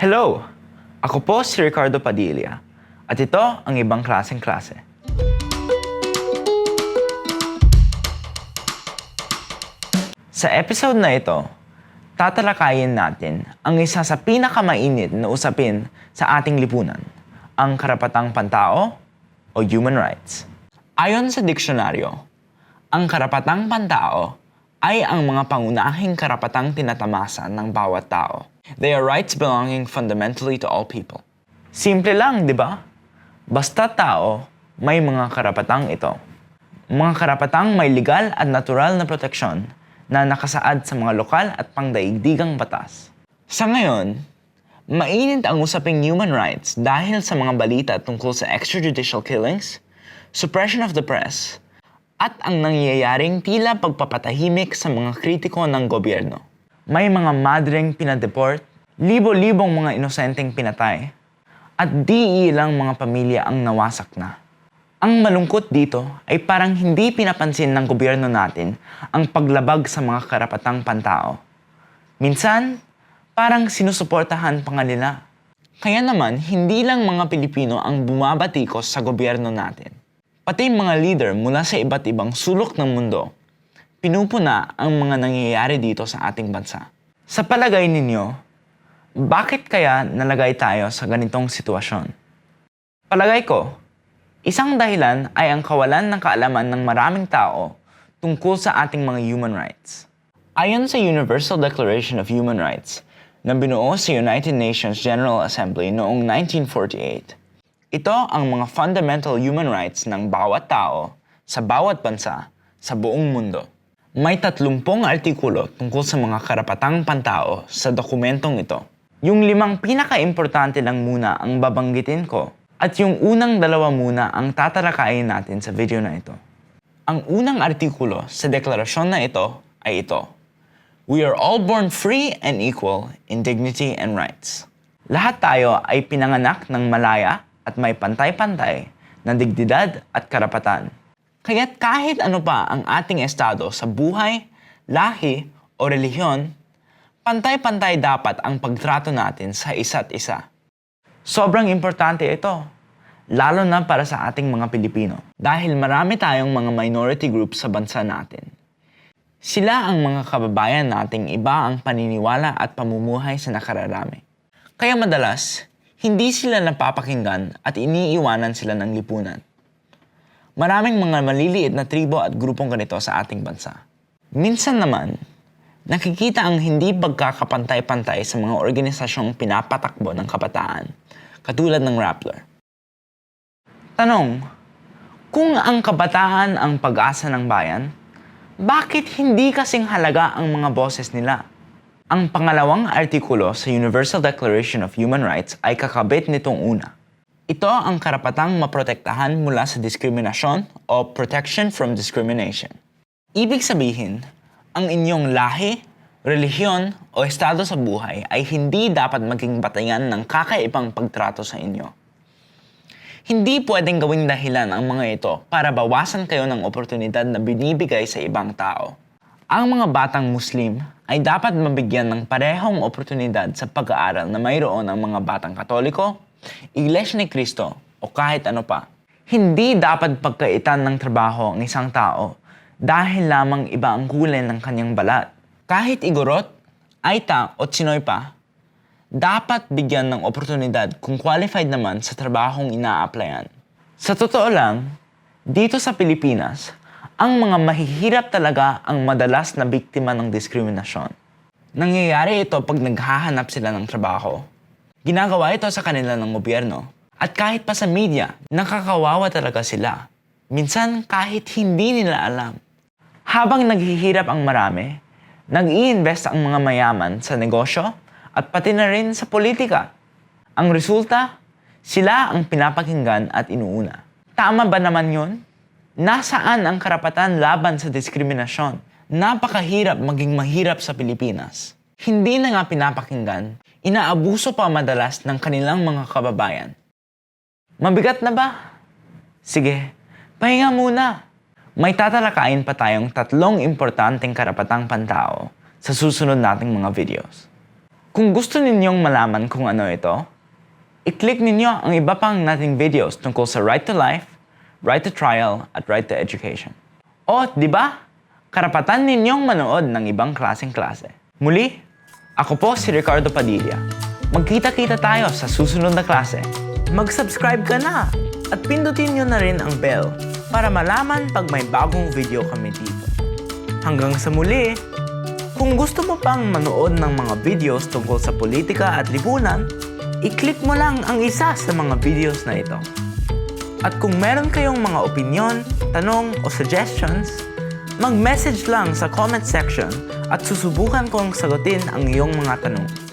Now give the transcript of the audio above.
Hello! Ako po si Ricardo Padilla at ito ang ibang klaseng klase. Sa episode na ito, tatalakayin natin ang isa sa pinakamainit na usapin sa ating lipunan, ang karapatang pantao o human rights. Ayon sa diksyonaryo, ang karapatang pantao ay ang mga pangunahing karapatang tinatamasa ng bawat tao. They are rights belonging fundamentally to all people. Simple lang, di ba? Basta tao, may mga karapatang ito. Mga karapatang may legal at natural na proteksyon na nakasaad sa mga lokal at pangdaigdigang batas. Sa ngayon, mainit ang usaping human rights dahil sa mga balita tungkol sa extrajudicial killings, suppression of the press, at ang nangyayaring tila pagpapatahimik sa mga kritiko ng gobyerno. May mga madreng pinadeport, libo-libong mga inosenteng pinatay, at di ilang mga pamilya ang nawasak na. Ang malungkot dito ay parang hindi pinapansin ng gobyerno natin ang paglabag sa mga karapatang pantao. Minsan, parang sinusuportahan pa nga nila. Kaya naman, hindi lang mga Pilipino ang bumabatikos sa gobyerno natin. Pati mga leader mula sa iba't ibang sulok ng mundo, pinupuna ang mga nangyayari dito sa ating bansa. Sa palagay ninyo, bakit kaya nalagay tayo sa ganitong sitwasyon? Palagay ko, isang dahilan ay ang kawalan ng kaalaman ng maraming tao tungkol sa ating mga human rights. Ayon sa Universal Declaration of Human Rights na binuo sa United Nations General Assembly noong 1948, ito ang mga fundamental human rights ng bawat tao sa bawat bansa sa buong mundo. May 30 artikulo tungkol sa mga karapatang pantao sa dokumentong ito. Yung limang pinaka-importante lang muna ang babanggitin ko at yung unang dalawa muna ang tatalakayin natin sa video na ito. Ang unang artikulo sa deklarasyon na ito ay ito. We are all born free and equal in dignity and rights. Lahat tayo ay pinanganak ng malaya at may pantay-pantay na dignidad at karapatan. Kaya't kahit ano pa ang ating estado sa buhay, lahi o relihiyon, pantay-pantay dapat ang pagtrato natin sa isa't isa. Sobrang importante ito, lalo na para sa ating mga Pilipino, dahil marami tayong mga minority groups sa bansa natin. Sila ang mga kababayan nating iba ang paniniwala at pamumuhay sa nakararami. Kaya madalas, hindi sila napapakinggan at iniiwanan sila ng lipunan. Maraming mga maliliit na tribo at grupong ganito sa ating bansa. Minsan naman, nakikita ang hindi pagkakapantay-pantay sa mga organisasyong pinapatakbo ng kabataan, katulad ng Rappler. Tanong, kung ang kabataan ang pag-asa ng bayan, bakit hindi kasing halaga ang mga boses nila? Ang pangalawang artikulo sa Universal Declaration of Human Rights ay kakabit nitong una. Ito ang karapatang maprotektahan mula sa diskriminasyon o protection from discrimination. Ibig sabihin, ang inyong lahi, relihiyon o estado sa buhay ay hindi dapat maging batayan ng kakaibang pagtrato sa inyo. Hindi pwedeng gawing dahilan ang mga ito para bawasan kayo ng oportunidad na binibigay sa ibang tao. Ang mga batang Muslim ay dapat mabigyan ng parehong oportunidad sa pag-aaral na mayroon ang mga batang Katoliko, Iglesia ni Cristo o kahit ano pa. Hindi dapat pagkaitan ng trabaho ang isang tao dahil lamang iba ang kulay ng kanyang balat. Kahit igorot, aita o tsinoy pa, dapat bigyan ng oportunidad kung qualified naman sa trabahong ina-applyan. Sa totoo lang, dito sa Pilipinas, ang mga mahihirap talaga ang madalas na biktima ng diskriminasyon. Nangyayari ito pag naghahanap sila ng trabaho. Ginagawa ito sa kanila ng gobyerno. At kahit pa sa media, nakakawawa talaga sila. Minsan kahit hindi nila alam. Habang naghihirap ang marami, nag invest ang mga mayaman sa negosyo at pati na rin sa politika. Ang resulta, sila ang pinapakinggan at inuuna. Tama ba naman yun? Nasaan ang karapatan laban sa diskriminasyon? Napakahirap maging mahirap sa Pilipinas. Hindi na nga pinapakinggan, inaabuso pa madalas ng kanilang mga kababayan. Mabigat na ba? Sige, pahinga muna. May tatalakayin pa tayong tatlong importanteng karapatang pantao sa susunod nating mga videos. Kung gusto ninyong malaman kung ano ito, i-click ninyo ang iba pang nating videos tungkol sa right to life, right to trial, at right to education. O, di ba? Karapatan ninyong manood ng ibang klaseng klase. Muli, ako po si Ricardo Padilla. Magkita-kita tayo sa susunod na klase. Mag-subscribe ka na at pindutin nyo na rin ang bell para malaman pag may bagong video kami dito. Hanggang sa muli, kung gusto mo pang manood ng mga videos tungkol sa politika at lipunan, i-click mo lang ang isa sa mga videos na ito. At kung meron kayong mga opinion, tanong o suggestions, mag-message lang sa comment section at susubukan kong sagutin ang iyong mga tanong.